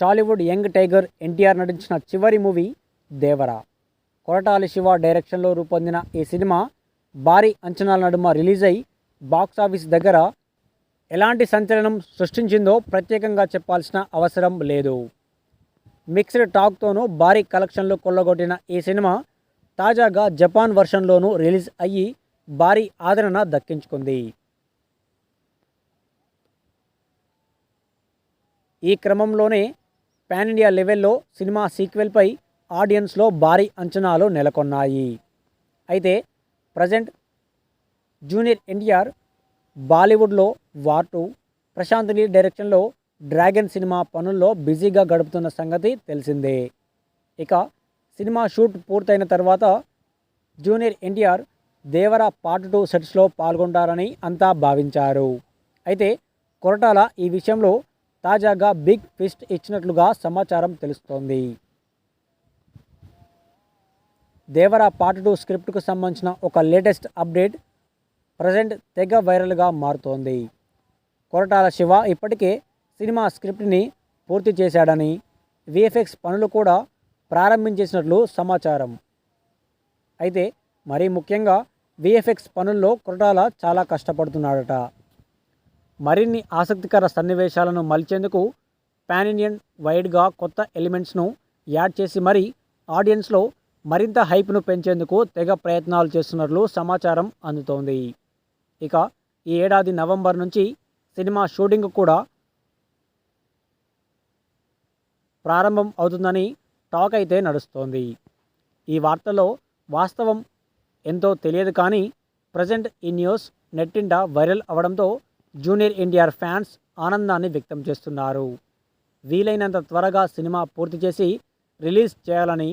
Tollywood young tiger NTR నటించిన చివరి movie Devara. కొరటాలి Shiva డైరెక్షన్లో రూపొందిన ఈ సినిమా భారీ అంచనాల నడుమ రిలీజ్ అయి బాక్సాఫీస్ దగ్గర ఎలాంటి సంచలనం సృష్టించిందో ప్రత్యేకంగా చెప్పాల్సిన అవసరం లేదు. మిక్స్డ్ టాక్తోనూ భారీ కలెక్షన్లు కొల్లగొట్టిన ఈ సినిమా తాజాగా జపాన్ వర్షన్లోనూ రిలీజ్ అయ్యి భారీ ఆదరణ దక్కించుకుంది. ఈ క్రమంలోనే పాన్ ఇండియా లెవెల్లో సినిమా సీక్వెల్పై ఆడియన్స్లో భారీ అంచనాలు నెలకొన్నాయి. అయితే ప్రజెంట్ జూనియర్ ఎన్టీఆర్ బాలీవుడ్లో వార్ టూ ప్రశాంత్ నీల్ డైరెక్షన్లో డ్రాగన్ సినిమా పనుల్లో బిజీగా గడుపుతున్న సంగతి తెలిసిందే. ఇక సినిమా షూట్ పూర్తయిన తర్వాత junior NTR Devara part two సెట్స్లో పాల్గొంటారని అంతా భావించారు. అయితే కొరటాల ఈ విషయంలో తాజాగా బిగ్ ఫిస్ట్ ఇచ్చినట్లుగా సమాచారం తెలుస్తోంది. దేవర పార్ట్ టూ స్క్రిప్ట్కు సంబంధించిన ఒక లేటెస్ట్ అప్డేట్ ప్రజెంట్ తెగ వైరల్గా మారుతోంది. కొరటాల శివ ఇప్పటికే సినిమా స్క్రిప్ట్ని పూర్తి చేశాడని విఎఫ్ఎక్స్ పనులు కూడా ప్రారంభించేసినట్లు సమాచారం. అయితే మరీ ముఖ్యంగా విఎఫ్ఎక్స్ పనుల్లో కొరటాల చాలా కష్టపడుతున్నాడట. మరిన్ని ఆసక్తికర సన్నివేశాలను మలిచేందుకు పాన్ ఇండియన్ వైడ్గా కొత్త ఎలిమెంట్స్ను యాడ్ చేసి మరీ ఆడియన్స్లో మరింత హైప్ను పెంచేందుకు తెగ ప్రయత్నాలు చేస్తున్నట్లు సమాచారం అందుతోంది. ఇక ఈ ఏడాది నవంబర్ నుంచి సినిమా షూటింగ్ కూడా ప్రారంభం అవుతుందని టాక్ అయితే నడుస్తోంది. ఈ వార్తలో వాస్తవం ఎంతో తెలియదు కానీ ప్రజెంట్ ఈ న్యూస్ నెట్టింట వైరల్ అవడంతో జూనియర్ ఎన్టీఆర్ ఫ్యాన్స్ ఆనందాన్ని వ్యక్తం చేస్తున్నారు. వీలైనంత త్వరగా సినిమా పూర్తి చేసి రిలీజ్ చేయాలని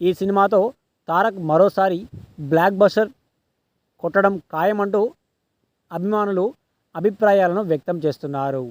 ఈ సినిమాతో తారక్ మరోసారి బ్లాక్ బస్టర్ కొట్టడం ఖాయమంటూ అభిమానులు అభిప్రాయాలను వ్యక్తం చేస్తున్నారు.